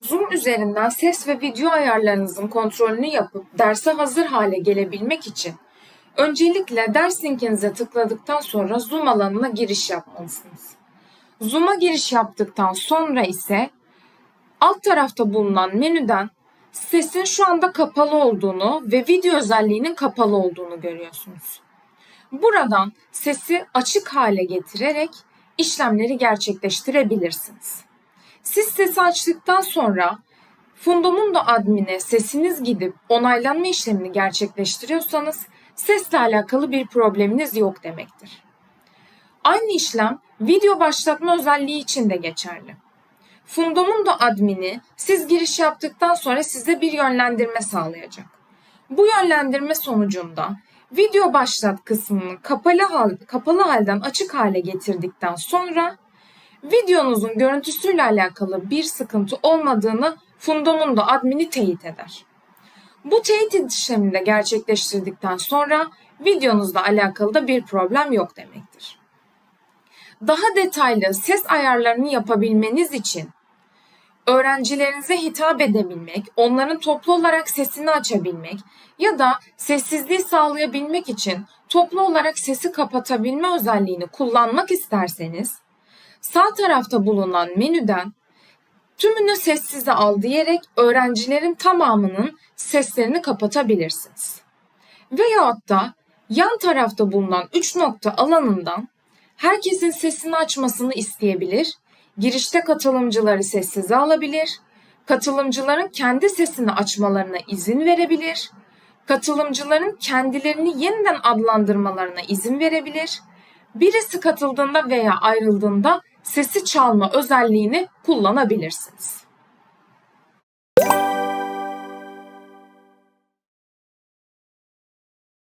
Zoom üzerinden ses ve video ayarlarınızın kontrolünü yapıp derse hazır hale gelebilmek için öncelikle ders linkinize tıkladıktan sonra Zoom alanına giriş yapmalısınız. Zoom'a giriş yaptıktan sonra ise alt tarafta bulunan menüden sesin şu anda kapalı olduğunu ve video özelliğinin kapalı olduğunu görüyorsunuz. Buradan sesi açık hale getirerek işlemleri gerçekleştirebilirsiniz. Siz sesi açtıktan sonra Fundomundo admine sesiniz gidip onaylanma işlemini gerçekleştiriyorsanız sesle alakalı bir probleminiz yok demektir. Aynı işlem video başlatma özelliği için de geçerli. Fundomundo admini siz giriş yaptıktan sonra size bir yönlendirme sağlayacak. Bu yönlendirme sonucunda video başlat kısmını kapalı, hal, kapalı halden açık hale getirdikten sonra videonuzun görüntüsüyle alakalı bir sıkıntı olmadığını Fundomundo admini teyit eder. Bu teyit işlemini de gerçekleştirdikten sonra videonuzla alakalı da bir problem yok demektir. Daha detaylı ses ayarlarını yapabilmeniz için öğrencilerinize hitap edebilmek, onların toplu olarak sesini açabilmek ya da sessizliği sağlayabilmek için toplu olarak sesi kapatabilme özelliğini kullanmak isterseniz sağ tarafta bulunan menüden tümünü sessize al diyerek öğrencilerin tamamının seslerini kapatabilirsiniz. Veyahut da yan tarafta bulunan 3 nokta alanından herkesin sesini açmasını isteyebilir, girişte katılımcıları sessize alabilir, katılımcıların kendi sesini açmalarına izin verebilir, katılımcıların kendilerini yeniden adlandırmalarına izin verebilir, birisi katıldığında veya ayrıldığında sesi çalma özelliğini kullanabilirsiniz.